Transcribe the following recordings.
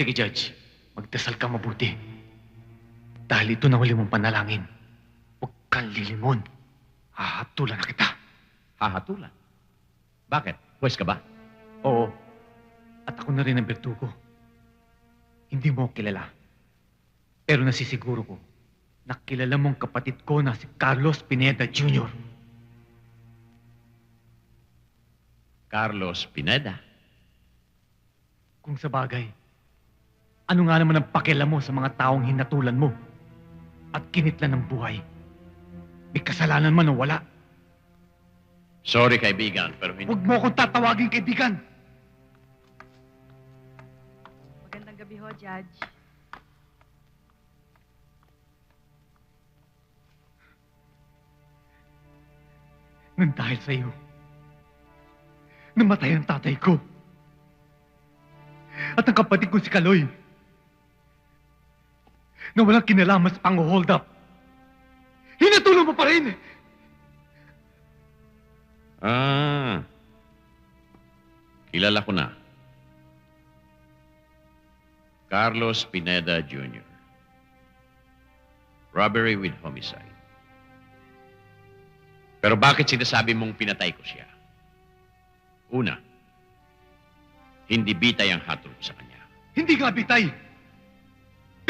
Sige, Judge. Magdasal ka mabuti. Dahil ito na huli mong panalangin. Huwag kang lilingon. Hahatulan na kita. Hahatulan. Bakit? Pwes ka ba? Oo. At ako na rin ang bertugo. Hindi mo ako kilala. Pero nasisiguro ko na kilala mong kapatid ko na si Carlos Pineda Jr. Carlos Pineda. Kung sa bagay, ano nga naman ang pakialam mo sa mga taong hinatulan mo at kinitlan ng buhay? May kasalanan man o wala. Sorry, kaibigan, pero hindi... Huwag mo akong tatawagin kaibigan. Magandang gabi ho, Judge. Nang dahil sa iyo, namatay ang tatay ko. At ang kapatid ko si Kaloy, na walang kinalaman sa pang-hold up. Hinatulong mo pa rin! Ah. Kilala ko na. Carlos Pineda Jr. Robbery with homicide. Pero bakit sinasabi mong pinatay ko siya? Una, hindi bitay ang hatol ko sa kanya. Hindi nga bitay.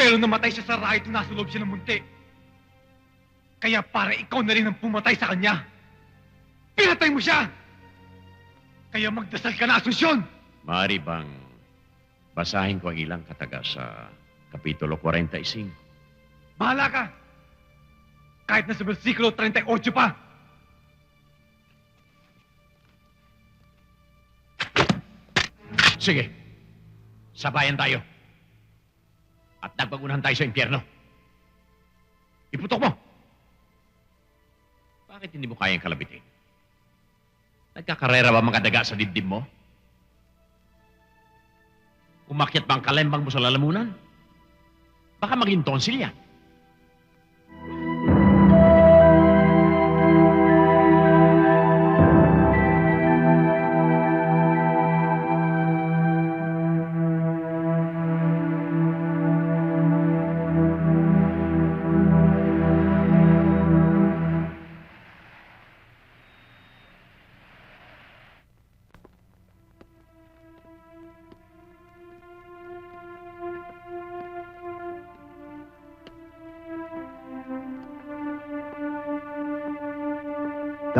Pero namatay siya sa raid na nasa loob siya ng munti. Kaya para ikaw na rin ang pumatay sa kanya. Pinatay mo siya! Kaya magdasal ka na, Asunsyon! Maaari bang basahin ko ang ilang kataga sa Kapitulo 45? Bahala ka! Kahit na sa versikulo 38 pa! Sige. Sabayan tayo. At nagpagunahan tayo sa impyerno. Iputok mo! Bakit hindi mo kayang kalabitin? Nagkakarera ba mga daga sa dibdib mo? Umakyat ba ang kalembang mo sa lalamunan? Baka maging tonsil yan.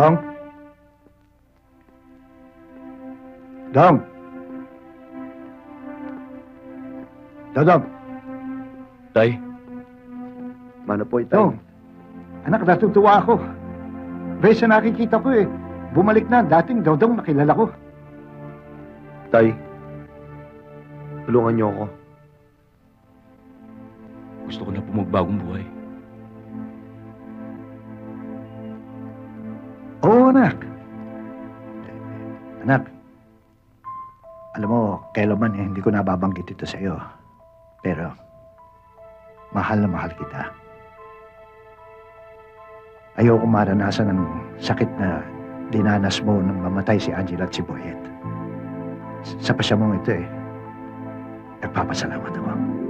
Dong? Dong? Dodong? Tay? Mano po ito? Dong, anak, natutuwa ako. Bes na nakikita ko eh. Bumalik na, dating Dodong nakilala ko. Tay, tulungan niyo ako. Gusto ko na po magbagong buhay. Oo, anak. Anak, alam mo, kailanman eh, hindi ko nababanggit ito sa iyo. Pero, mahal na mahal kita. Ayoko maranasan ng sakit na dinanas mo nang mamatay si Angela at si Boyet. Sa pasya mong ito eh, nagpapasalamat ako.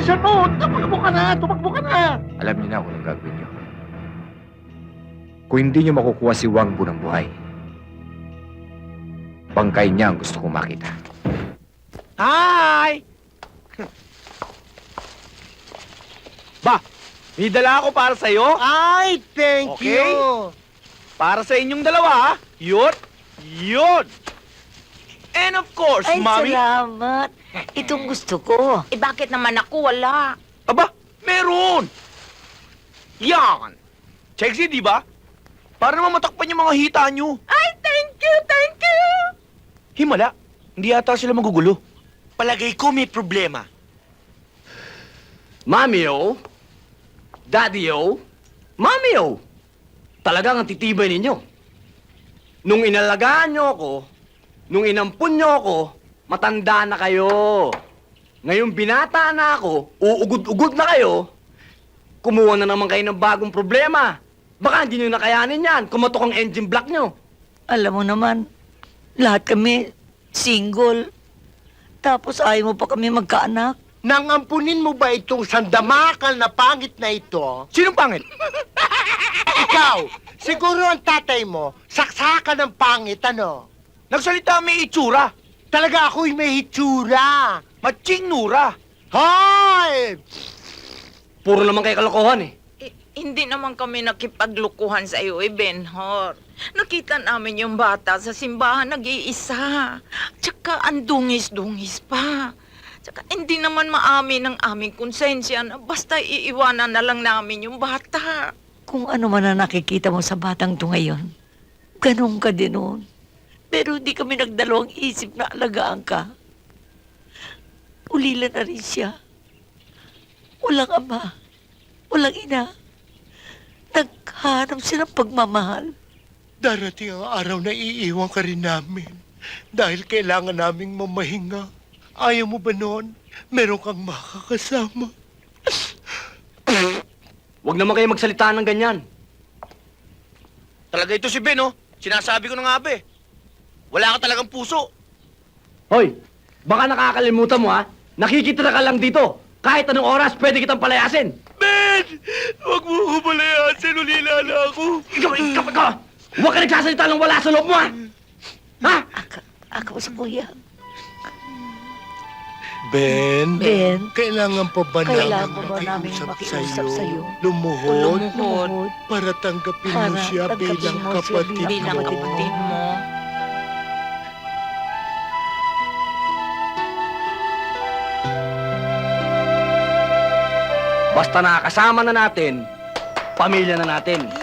Tingsan mo! Tumakbo ka na! Tumakbo ka na! Alam niyo na kung anong gagawin niyo. Kung hindi niyo makukuha si Wang Bu ng buhay, bangkay niya ang gusto kong makita. Hi! ba, may dala ako para sa'yo. Ay, thank Okay. you. Para sa inyong dalawa, ha? Yun, yun. And of course, Ay, Mommy. salamat. Itong gusto ko. Eh bakit naman ako wala? Aba, meron. Yan. Sexy, di ba? Para naman matakpan yung mga hita nyo. Ay, thank you, thank you! Himala. Hindi yata sila magugulo. Palagay ko may problema. Mami-o, Daddy-o, Mami-o, talagang ang titibay ninyo. Nung inalagaan nyo ako, nung inampun nyo ako, matanda na kayo. Ngayon binata na ako, uugod-ugod na kayo, kumuha na naman kayo ng bagong problema. Baka hindi nyo nakayanin yan, kumatok ang engine block nyo. Alam mo naman, lahat kami single. Tapos ayaw mo pa kami magkaanak. Nangampunin mo ba itong sandamakal na pangit na ito? Sinong pangit? Ikaw, siguro ang tatay mo, saksakan ng pangit, ano? Nagsalita may itsura. Talaga ako'y may hitsura. Matching Nura. Hoy! Puro naman kayo kalokohan eh. Eh, hindi naman kami nakipaglukuhan sa iyo, eh, Benhor. Nakita namin yung bata sa simbahan nag-iisa. Tsaka ang dungis-dungis pa. Tsaka hindi naman maamin ang aming konsensya na basta iiwanan na lang namin yung bata. Kung ano man ang nakikita mo sa batang to ngayon, ganun ka din noon. Pero hindi kami nagdalawang isip na alagaan ka. Ulila na rin siya. Walang ama, walang ina. Naghanap siya ng pagmamahal. Darating ang araw na iiwan ka rin namin. Dahil kailangan naming mamahinga. Ayaw mo ba noon? Meron kang makakasama. Huwag naman kayo magsalita ng ganyan. Talaga ito si Ben, oh. Sinasabi ko na nga ba eh. Wala ka talagang puso. Hoy, baka nakakalimutan mo ha? Nakikita ka lang dito. Kahit anong oras, pwede kitang palayasin. Ben! Huwag mo humalayasin, ulila na ako. Ikaw, ikaw, ikaw! Huwag ka nagsasalita ng wala sa loob mo ha! Ha? Aka, ako sa kuya. Ben, Ben, kailangan pa ba Kailangan namin pa ba namin makiusap makiusap sa'yo? sa'yo? Lumuhod? lumuhod. Para tanggapin mo Para siya tanggapin bilang mo siya kapatid Bilang mo. kapatid mo. Basta nakakasama na natin, pamilya na natin.